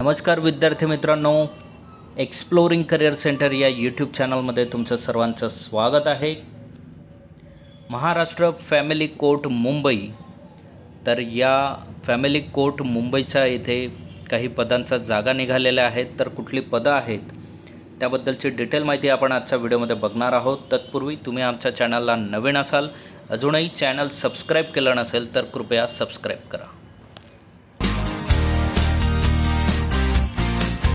नमस्कार विद्यार्थी मित्रांनो एक्सप्लोरिंग करिअर सेंटर या यूट्यूब चॅनलमध्ये तुमचं सर्वांचं स्वागत आहे. महाराष्ट्र फॅमिली कोर्ट मुंबई तर या फॅमिली कोर्ट मुंबईच्या इथे काही पदांचा जागा निघालेल्या आहेत. तर कुठली पदं आहेत त्याबद्दलची डिटेल माहिती आपण आजच्या व्हिडिओमध्ये बघणार आहोत. तत्पूर्वी तुम्ही आमच्या चॅनलला नवीन असाल अजूनही चॅनल सबस्क्राईब केलं नसेल तर कृपया सबस्क्राईब करा.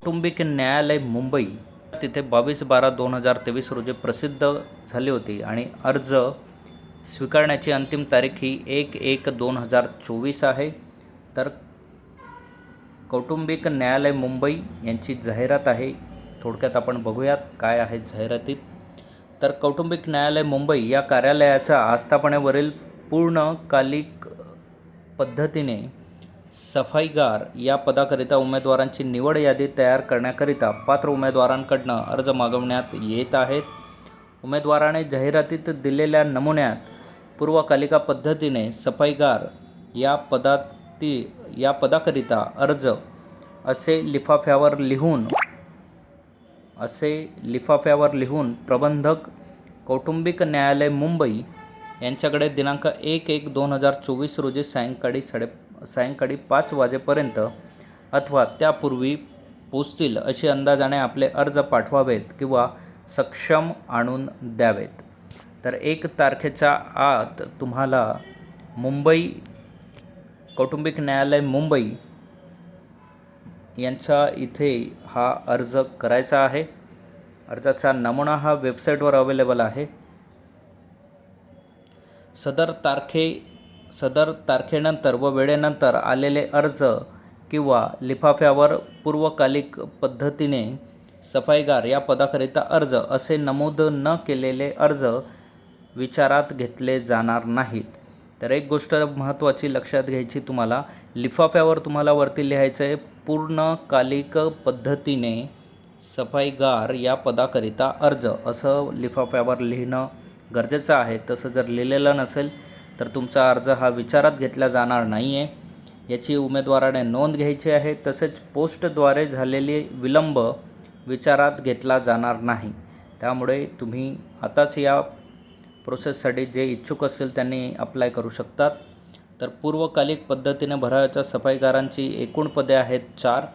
कौटुंबिक न्यायालय मुंबई तिथे बावीस बारा दोन हजार तेवीस रोजी प्रसिद्ध झाली होती आणि अर्ज स्वीकारण्याची अंतिम तारीख ही एक एक दोन हजार चोवीस आहे. तर कौटुंबिक न्यायालय मुंबई यांची जाहिरात आहे. थोडक्यात आपण बघूयात काय आहे जाहिरातीत. तर कौटुंबिक न्यायालय मुंबई या कार्यालयाच्या आस्थापनेवरील पूर्णकालिक पद्धतीने सफाईगार या पदाकरिता उमेदवारांची निवड यादी तयार करण्याकरिता पात्र उमेदवारांकडनं अर्ज मागवण्यात येत आहेत. उमेदवाराने जाहिरातीत दिलेल्या नमुन्यात पूर्वकालिका पद्धतीने सफाईगार या पदाती या पदाकरिता अर्ज असे लिफाफ्यावर लिहून असे लिफाफ्यावर लिहून प्रबंधक कौटुंबिक न्यायालय मुंबई यांच्याकडे दिनांक एक एक दोन हजार चोवीस रोजी सायंकाळी साडे सायंकाळी पाच वाजेपर्यंत अथवा त्यापूर्वी पोचतील अशी अंदाजाने आपले अर्ज पाठवावेत किंवा सक्षम आणून द्यावेत. तर एक तारखेच्या आत तुम्हाला मुंबई कौटुंबिक न्यायालय मुंबई यांचा इथे हा अर्ज करायचा आहे. अर्जाचा नमुना हा वेबसाईटवर अवेलेबल आहे. सदर तारखे सदर तारखेनंतर व वेळेनंतर आलेले अर्ज किंवा लिफाफ्यावर पूर्वकालिक पद्धतीने सफाईगार या पदाकरिता अर्ज असे नमूद न केलेले अर्ज विचारात घेतले जाणार नाहीत. तर एक गोष्ट महत्त्वाची लक्षात घ्यायची तुम्हाला लिफाफ्यावर तुम्हाला वरती लिहायचं आहे पूर्णकालिक पद्धतीने सफाईगार या पदाकरिता अर्ज. असं लिफाफ्यावर लिहिणं गरजेचं आहे. तसं जर लिहिलेलं नसेल तर तुमचा अर्ज हा विचारात घेतला जाणार नाही आहे याची उमेदवाराने नोंद घ्यायची आहे. तसेच पोस्टद्वारे झालेली विलंब विचारात घेतला जाणार नाही. त्यामुळे तुम्ही आताच या प्रोसेससाठी जे इच्छुक असतील त्यांनी अप्लाय करू शकतात. तर पूर्वकालिक पद्धतीने भराव्याच्या सफाईगारांची एकूण पदे आहेत चार.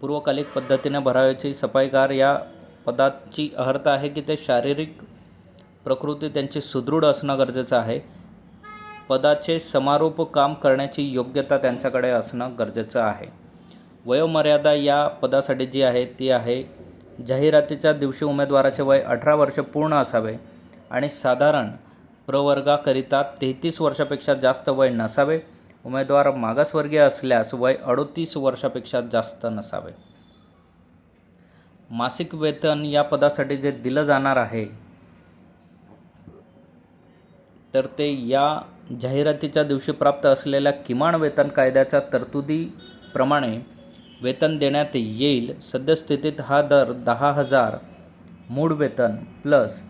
पूर्वकालिक पद्धतीने भराव्याची सफाईगार या पदाची अर्थ आहे की ते शारीरिक प्रकृती त्यांची सुदृढ असणं गरजेचं आहे. पदाचे समारोप काम करण्याची योग्यता त्यांच्याकडे असणं गरजेचं आहे. वयोमर्यादा या पदासाठी जी आहे ती आहे जाहिरातीच्या दिवशी उमेदवाराचे वय अठरा वर्ष पूर्ण असावे आणि साधारण प्रवर्गाकरिता तेहतीस वर्षापेक्षा जास्त वय नसावे. उमेदवार मागासवर्गीय असल्यास वय अडोतीस वर्षापेक्षा जास्त नसावे. मासिक वेतन या पदासाठी जे दिलं जाणार आहे तर ते या जाहिरातीच्या दिवशी प्राप्त असलेल्या किमान वेतन कायद्याच्या तरतुदीप्रमाणे वेतन देण्यात येईल. सद्यस्थितीत हा दर दहा हजार मूळ वेतन प्लस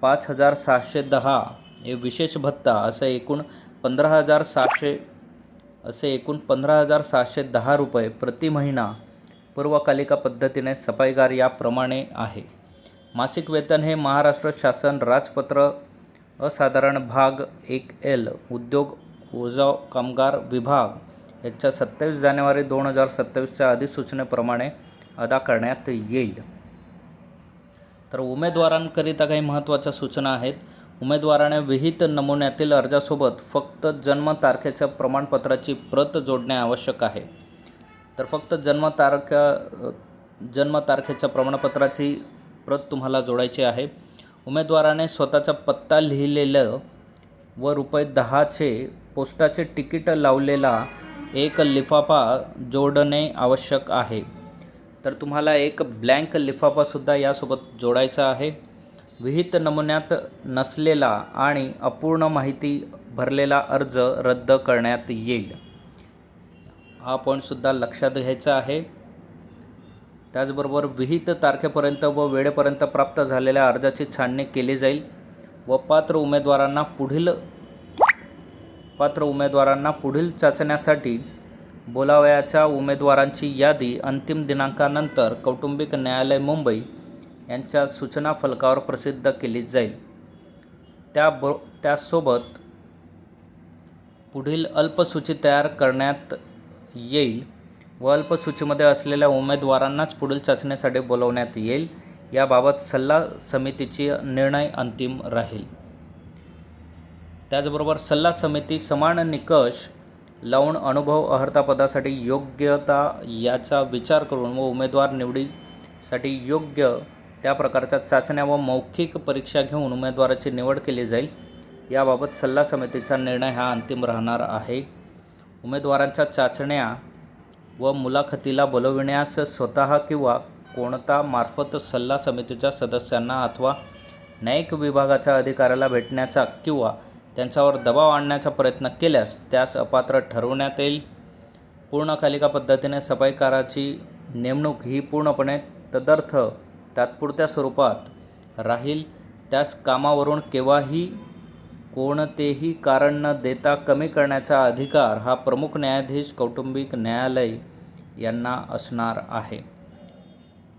पाच हजार सहाशे दहा हे विशेष भत्ता असं एकूण पंधरा हजार सहाशे असे एकूण पंधरा हजार सहाशे दहा रुपये प्रति महिना पूर्वकालिका पद्धतीने सफाईगार याप्रमाणे आहे. मासिक वेतन हे महाराष्ट्र शासन राजपत्र असाधारण भाग एक एल उद्योग ऊर्जा कामगार विभाग यांच्या सत्तावीस जानेवारी दोन हजार सत्तावीसच्या अधिसूचनेप्रमाणे अदा करण्यात येईल. तर उमेदवारांकरिता काही महत्त्वाच्या सूचना आहेत. उमेदवाराने विहित नमुन्यातील अर्जासोबत फक्त जन्मतारखेच्या प्रमाणपत्राची प्रत जोडणे आवश्यक आहे. तर फक्त जन्मतारख्या जन्मतारखेच्या प्रमाणपत्राची प्रत तुम्हाला जोडायची आहे. उमेदवाराने स्वतःचा पत्ता लिहिलेलं व रुपये दहाचे पोस्टाचे तिकीट लावलेला एक लिफाफा जोडणे आवश्यक आहे. तर तुम्हाला एक ब्लँक लिफाफासुद्धा यासोबत जोडायचा आहे. विहित नमुन्यात नसलेला आणि अपूर्ण माहिती भरलेला अर्ज रद्द करण्यात येईल. हा पॉईंटसुद्धा लक्षात घ्यायचा आहे. त्याचबरोबर विहित तारखेपर्यंत व वेळेपर्यंत प्राप्त झालेल्या अर्जाची छाननी केली जाईल व पात्र उमेदवारांना पुढील पात्र उमेदवारांना पुढील चाचण्यासाठी बोलावयाच्या उमेदवारांची यादी अंतिम दिनांकानंतर कौटुंबिक न्यायालय मुंबई यांच्या सूचना फलकावर प्रसिद्ध केली जाईल. त्या बो त्यासोबत पुढील अल्पसूची तयार करण्यात येईल. व अल्पसूचीमध्ये असलेल्या उमेदवारांनाच पुढील चाचणीसाठी बोलवण्यात येईल. याबाबत सल्ला समितीची निर्णय अंतिम राहील. त्याचबरोबर सल्ला समिती समान निकष लावून अनुभव अहर्तापदासाठी योग्यता याचा विचार करून व उमेदवार निवडीसाठी योग्य त्या प्रकारच्या चाचण्या व मौखिक परीक्षा घेऊन उमेदवाराची निवड केली जाईल. याबाबत सल्ला समितीचा निर्णय हा अंतिम राहणार आहे. उमेदवारांच्या चाचण्या व मुलाखतीला बोलविण्यास स्वतः किंवा कोणता मार्फत सल्ला समितीच्या सदस्यांना अथवा न्यायिक विभागाच्या अधिकाऱ्याला भेटण्याचा किंवा त्यांच्यावर दबाव आणण्याचा प्रयत्न केल्यास त्यास अपात्र ठरवण्यात येईल. पूर्णकालिका पद्धतीने सफाईकाराची नेमणूक ही पूर्णपणे तदर्थ तात्पुरत्या स्वरूपात राहील. त्यास कामावरून केव्हाही कोणतेही कारण न देता कमी करण्याचा अधिकार हा प्रमुख न्यायाधीश कौटुंबिक न्यायालय यांना असणार आहे.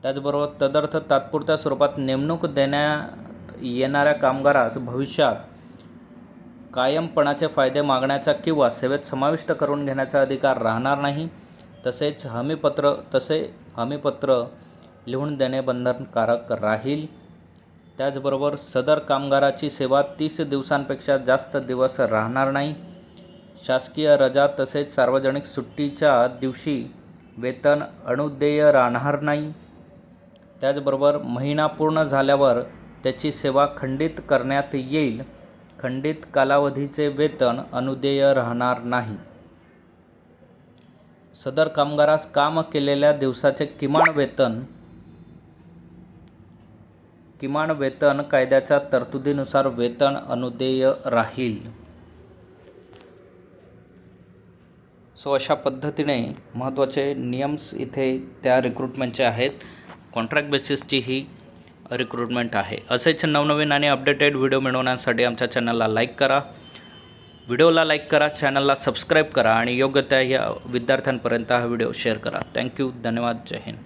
त्याचबरोबर तदर्थ तात्पुरत्या स्वरूपात नेमणूक देण्यात येणाऱ्या कामगारास भविष्यात कायमपणाचे फायदे मागण्याचा किंवा सेवेत समाविष्ट करून घेण्याचा अधिकार राहणार नाही तसेच हमीपत्र तसे हमीपत्र लिहून देणे बंधनकारक राहील. त्याचबरोबर सदर कामगाराची सेवा तीस दिवसांपेक्षा जास्त दिवस राहणार नाही. शासकीय रजा तसेच सार्वजनिक सुट्टीच्या दिवशी वेतन अनुदेय राहणार नाही. त्याचबरोबर महिना पूर्ण झाल्यावर त्याची सेवा खंडित करण्यात येईल. खंडित कालावधीचे वेतन अनुदेय राहणार नाही. सदर कामगारास काम केलेल्या दिवसाचे किमान वेतन किमान वेतन कायद्याच्या तरतुदीनुसार वेतन अनुदेय राहील. सो अशा पद्धतीने महत्त्वाचे नियम्स इथे त्या रिक्रुटमेंटचे आहेत. कॉन्ट्रॅक्ट बेसिसची ही रिक्रुटमेंट आहे. असेच नवनवीन आणि अपडेटेड व्हिडिओ मिळवण्यासाठी आमच्या चॅनलला लाईक करा. व्हिडिओला लाईक करा चॅनलला सबस्क्राईब करा आणि योग्य त्या या विद्यार्थ्यांपर्यंत हा व्हिडिओ शेअर करा. थँक्यू धन्यवाद. जय हिंद.